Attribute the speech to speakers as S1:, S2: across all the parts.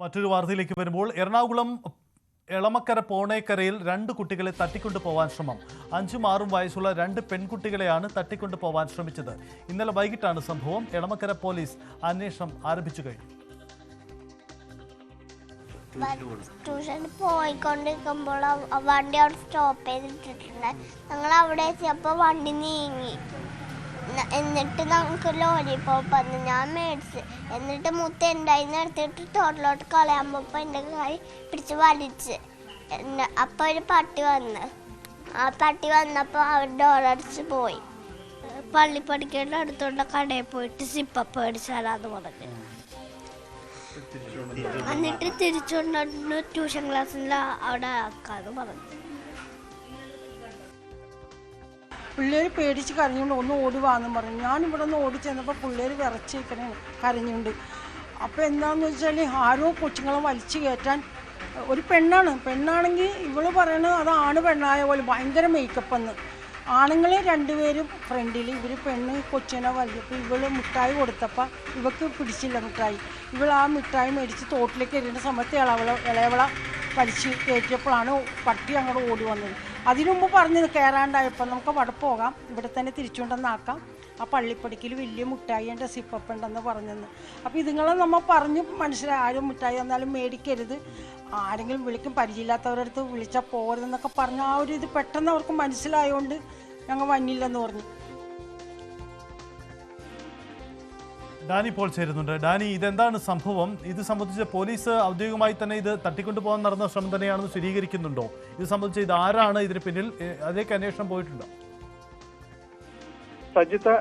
S1: മറ്റൊരു വാർത്തയിലേക്ക് വരുമ്പോൾ എറണാകുളം എളമക്കര പോണേക്കരയിൽ രണ്ട് കുട്ടികളെ തട്ടിക്കൊണ്ടു പോവാൻ ശ്രമം. അഞ്ചും ആറും വയസ്സുള്ള രണ്ട് പെൺകുട്ടികളെയാണ് തട്ടിക്കൊണ്ടു പോവാൻ ശ്രമിച്ചത്. ഇന്നലെ വൈകിട്ടാണ് സംഭവം. എളമക്കര പോലീസ് അന്വേഷണം ആരംഭിച്ചു കഴിഞ്ഞു.
S2: ട്യൂഷൻ പോയിക്കൊണ്ടിരിക്കുമ്പോൾ വണ്ടി അവിടെ സ്റ്റോപ്പ് ചെയ്തിട്ടിട്ടുണ്ട്. ഞങ്ങൾ അവിടെ എത്തിയപ്പോൾ വണ്ടി നീങ്ങി. എന്നിട്ട് നമുക്ക് ലോലിപോപ്പ് അന്ന് ഞാൻ മേടിച്ച്. എന്നിട്ട് മുത്ത ഉണ്ടായിന്ന് എടുത്തിട്ട് തോട്ടിലോട്ട് കളയാൻ പോയപ്പോൾ എന്റെ കൈ പിടിച്ച് വലിച്ച്. അപ്പോൾ ഒരു പട്ടി വന്ന്. ആ പട്ടി വന്നപ്പോൾ അവർ ഡോറടിച്ച് പോയി. പള്ളി പഠിക്കേണ്ട അടുത്തുള്ള കടയിൽ പോയിട്ട് സിപ്പപ്പ് മേടിച്ചാലാന്ന് പറഞ്ഞു. എന്നിട്ട് തിരിച്ചുകൊണ്ടു ട്യൂഷൻ ക്ലാസ്സിൽ അവിടെ ആക്കാന്ന് പറഞ്ഞു.
S3: പിള്ളേർ പേടിച്ച് കരഞ്ഞുകൊണ്ട് ഒന്ന് ഓടുവാന്ന് വാന്നും പറഞ്ഞു. ഞാൻ ഇവിടെ നിന്ന് ഓടി ചെന്നപ്പോൾ പിള്ളേർ വിറച്ചേക്കണേ കരഞ്ഞുണ്ട് അപ്പോൾ എന്താണെന്ന് വെച്ചാൽ ആരോ കൊച്ചുങ്ങളെ വലിച്ചു കയറ്റാൻ ഒരു പെണ്ണാണ്. പെണ്ണാണെങ്കിൽ ഇവൾ പറയണത് അത് ആണ് പെണ്ണായ പോലെ ഭയങ്കര മേക്കപ്പ് എന്ന്. ആണുങ്ങൾ രണ്ടുപേരും ഫ്രണ്ടിൽ ഇവർ പെണ്ണ് കൊച്ചിനെ വലിയപ്പോൾ ഇവൾ മിഠായി കൊടുത്തപ്പോൾ ഇവക്ക് പിടിച്ചില്ല മിഠായി. ഇവൾ ആ മിഠായി മേടിച്ച് തോട്ടിലേക്ക് എറിയുന്ന സമയത്ത് ഇളവള ഇളയവള വലിച്ച് കയറ്റിയപ്പോഴാണ് പട്ടി അങ്ങോട്ട് ഓടി വന്നത്. അതിനു മുമ്പ് പറഞ്ഞത് കയറാണ്ടായപ്പോൾ നമുക്ക് അവിടെ പോകാം. ഇവിടെ തന്നെ തിരിച്ചുകൊണ്ടെന്നാക്കാം ആ പള്ളിപ്പടിക്കൽ വലിയ മുട്ടായി എന്റെ സിപ്പപ്പ് ഉണ്ടെന്ന് പറഞ്ഞെന്ന്. അപ്പോൾ ഇതുങ്ങളെ നമ്മൾ പറഞ്ഞു മനസ്സിലായി. ആരും മുട്ടായി തന്നാലും മേടിക്കരുത്. ആരെങ്കിലും വിളിക്കും. പരിചയമില്ലാത്തവരടുത്ത് വിളിച്ചാൽ പോരുതെന്നൊക്കെ പറഞ്ഞ് ആ ഒരു ഇത് പെട്ടെന്ന് അവർക്ക് മനസ്സിലായതുകൊണ്ട് ഞങ്ങൾ വന്നില്ലെന്ന് പറഞ്ഞു.
S1: ഡാനി പോൾ ചേരുന്നുണ്ട്. ഡാനി ഇതെന്താണ് സംഭവം? ഇത് സംബന്ധിച്ച് പോലീസ് ഔദ്യോഗികമായി തന്നെ ഇത് തട്ടിക്കൊണ്ടുപോകാൻ നടന്ന ശ്രമം തന്നെയാണെന്ന് സ്ഥിരീകരിക്കുന്നുണ്ടോ? ഇത് സംബന്ധിച്ച് ഇത് ആരാണ് ഇതിന് പിന്നിൽ? അതിലേക്ക് അന്വേഷണം പോയിട്ടുണ്ടോ?
S4: സജിത്ത്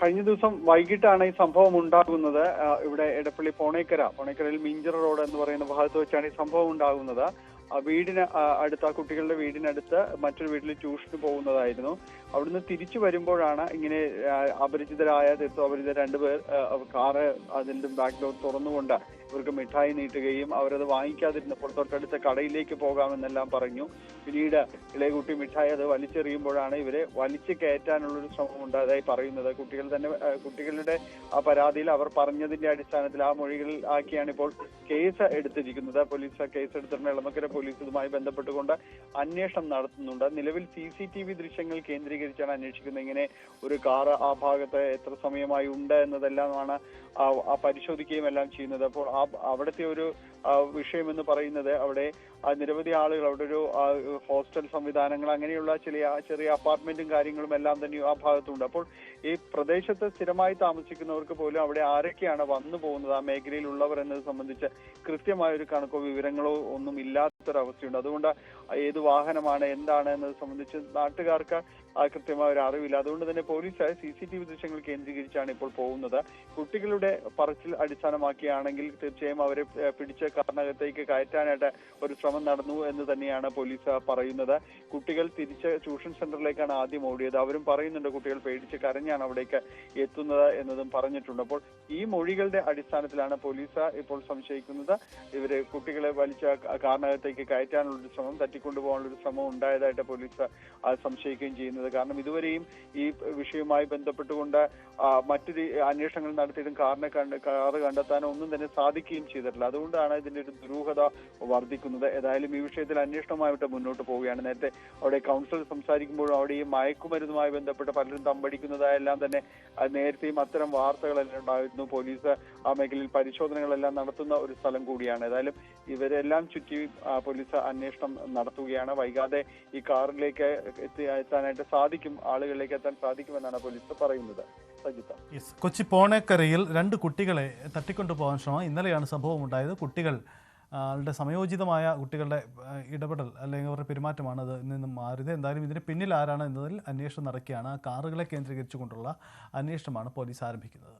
S4: കഴിഞ്ഞ ദിവസം വൈകിട്ടാണ് ഈ സംഭവം ഉണ്ടാകുന്നത്. ഇവിടെ എടപ്പള്ളി പോണേക്കര പോണേക്കരയിൽ മിഞ്ചർ റോഡ് എന്ന് പറയുന്ന ഭാഗത്ത് വെച്ചാണ് ഈ സംഭവം ഉണ്ടാകുന്നത്. വീടിന് അടുത്ത് ആ കുട്ടികളുടെ വീടിനടുത്ത് മറ്റൊരു വീട്ടിൽ ട്യൂഷന് പോകുന്നതായിരുന്നു. അവിടുന്ന് തിരിച്ചു വരുമ്പോഴാണ് ഇങ്ങനെ അപരിചിതരായ തീർത്തും അപരിചിത രണ്ടുപേർ കാറ് അതിന്റെ ബാക്ക് ഡോർ തുറന്നുകൊണ്ട് ഇവർക്ക് മിഠായി നീട്ടുകയും അവരത് വാങ്ങിക്കാതിരുന്നപ്പോൾ തൊട്ടടുത്ത കടയിലേക്ക് പോകാമെന്നെല്ലാം പറഞ്ഞു. പിന്നീട് ഇളയകുട്ടി മിഠായി അത് വലിച്ചെറിയുമ്പോഴാണ് ഇവരെ വലിച്ചു കയറ്റാനുള്ളൊരു ശ്രമം ഉണ്ടായതായി പറയുന്നത്. കുട്ടികൾ തന്നെ കുട്ടികളുടെ ആ പരാതിയിൽ അവർ പറഞ്ഞതിന്റെ അടിസ്ഥാനത്തിൽ ആ മൊഴികളിൽ ആക്കിയാണ് ഇപ്പോൾ കേസ് എടുത്തിരിക്കുന്നത്. പോലീസ് കേസ് എടുത്തിട്ടുണ്ട് എളമക്കര പോലീസ് ഇതുമായി ബന്ധപ്പെട്ടുകൊണ്ട് അന്വേഷണം നടത്തുന്നുണ്ട്. നിലവിൽ സി സി ടി വി ദൃശ്യങ്ങൾ കേന്ദ്രീകരിച്ചാണ് അന്വേഷിക്കുന്നത്. ഇങ്ങനെ ഒരു കാർ ആ ഭാഗത്ത് എത്ര സമയമായി ഉണ്ട് എന്നതെല്ലാമാണ് പരിശോധിക്കുകയും എല്ലാം ചെയ്യുന്നത്. അപ്പോൾ ആ അവിടുത്തെ ഒരു വിഷയം എന്ന് പറയുന്നത് അവിടെ നിരവധി ആളുകൾ അവിടെ ഒരു ഹോസ്റ്റൽ സംവിധാനങ്ങൾ അങ്ങനെയുള്ള ചില ചെറിയ അപ്പാർട്ട്മെന്റും കാര്യങ്ങളും എല്ലാം തന്നെ ആ ഭാഗത്തുണ്ട്. അപ്പോൾ ഈ പ്രദേശത്ത് സ്ഥിരമായി താമസിക്കുന്നവർക്ക് പോലും അവിടെ ആരൊക്കെയാണ് വന്നു പോകുന്നത്? ആ മേഖലയിലുള്ളവർ എന്നത് സംബന്ധിച്ച് കൃത്യമായ ഒരു കണക്കോ വിവരങ്ങളോ ഒന്നും ഇല്ലാത്തൊരവസ്ഥയുണ്ട്. അതുകൊണ്ട് ഏത് വാഹനമാണ് എന്താണ് എന്നത് സംബന്ധിച്ച് നാട്ടുകാർക്ക് കൃത്യമായ ഒരു അറിവില്ല. അതുകൊണ്ട് തന്നെ police C C T V ദൃശ്യങ്ങൾ കേന്ദ്രീകരിച്ചാണ് ഇപ്പോൾ പോകുന്നത്. കുട്ടികളുടെ പറച്ചിൽ അടിസ്ഥാനമാക്കിയാണെങ്കിൽ തീർച്ചയായും അവരെ പിടിച്ച കാരണകത്തേക്ക് കയറ്റാനായിട്ട് ഒരു ശ്രമം നടന്നു എന്ന് തന്നെയാണ് പോലീസ് പറയുന്നത്. കുട്ടികൾ തിരിച്ച് ട്യൂഷൻ സെന്ററിലേക്കാണ് ആദ്യം ഓടിയത്. അവരും പറയുന്നുണ്ട് കുട്ടികൾ പേടിച്ച് കരഞ്ഞാണ് അവിടേക്ക് എത്തുന്നത് എന്നതും പറഞ്ഞിട്ടുണ്ട്. അപ്പോൾ ഈ മൊഴികളുടെ അടിസ്ഥാനത്തിലാണ് പോലീസ് ഇപ്പോൾ സംശയിക്കുന്നത്. ഇവർ കുട്ടികളെ വലിച്ച കാരണകത്തേക്ക് കയറ്റാനുള്ള ഒരു ശ്രമം തട്ടിക്കൊണ്ടുപോകാനുള്ള ഒരു ശ്രമം ഉണ്ടായതായിട്ട് പോലീസ് സംശയിക്കുകയും ചെയ്യുന്നത് കാരണം ഇതുവരെയും ഈ വിഷയവുമായി ബന്ധപ്പെട്ടുകൊണ്ട് മറ്റു അന്വേഷണങ്ങൾ നടത്തിയിട്ടും കാറിനെ കണ്ട് കാറ് കണ്ടെത്താനോ ഒന്നും തന്നെ സാധിക്കുകയും ചെയ്തിട്ടില്ല. അതുകൊണ്ടാണ് ഇതിന്റെ ഒരു ദുരൂഹത വർദ്ധിക്കുന്നത്. ഏതായാലും ഈ വിഷയത്തിൽ അന്വേഷണമായിട്ട് മുന്നോട്ട് പോവുകയാണ്. നേരത്തെ അവിടെ കൗൺസിൽ സംസാരിക്കുമ്പോഴും അവിടെ ഈ മയക്കുമരുന്നുമായി ബന്ധപ്പെട്ട് പലരും തമ്പടിക്കുന്നതായെല്ലാം തന്നെ നേരത്തെയും അത്തരം വാർത്തകളെല്ലാം ഉണ്ടായിരുന്നു. പോലീസ് ആ മേഖലയിൽ പരിശോധനകളെല്ലാം നടത്തുന്ന ഒരു സ്ഥലം കൂടിയാണ്. ഏതായാലും ഇവരെല്ലാം ചുറ്റി പോലീസ് അന്വേഷണം നടത്തുകയാണ്. വൈകാതെ ഈ കാറിലേക്ക് എത്തി എത്താനായിട്ട് സാധിക്കും ആളുകളിലേക്ക് എത്താൻ സാധിക്കുമെന്നാണ് പോലീസ് പറയുന്നത്.
S1: കൊച്ചി പോണേക്കരയിൽ രണ്ട് കുട്ടികളെ തട്ടിക്കൊണ്ടു പോകാൻ ശ്രമം. ഇന്നലെയാണ് സംഭവം ഉണ്ടായത് കുട്ടികൾ അവരുടെ സമയോചിതമായ കുട്ടികളുടെ ഇടപെടൽ അല്ലെങ്കിൽ അവരുടെ പെരുമാറ്റമാണ് അത് നിന്നും മാറിയത്. എന്തായാലും ഇതിന് പിന്നിൽ ആരാണ് എന്നതിൽ അന്വേഷണം നടക്കുകയാണ്. കാറുകളെ കേന്ദ്രീകരിച്ചുകൊണ്ടുള്ള അന്വേഷണമാണ് പോലീസ് ആരംഭിക്കുന്നത്.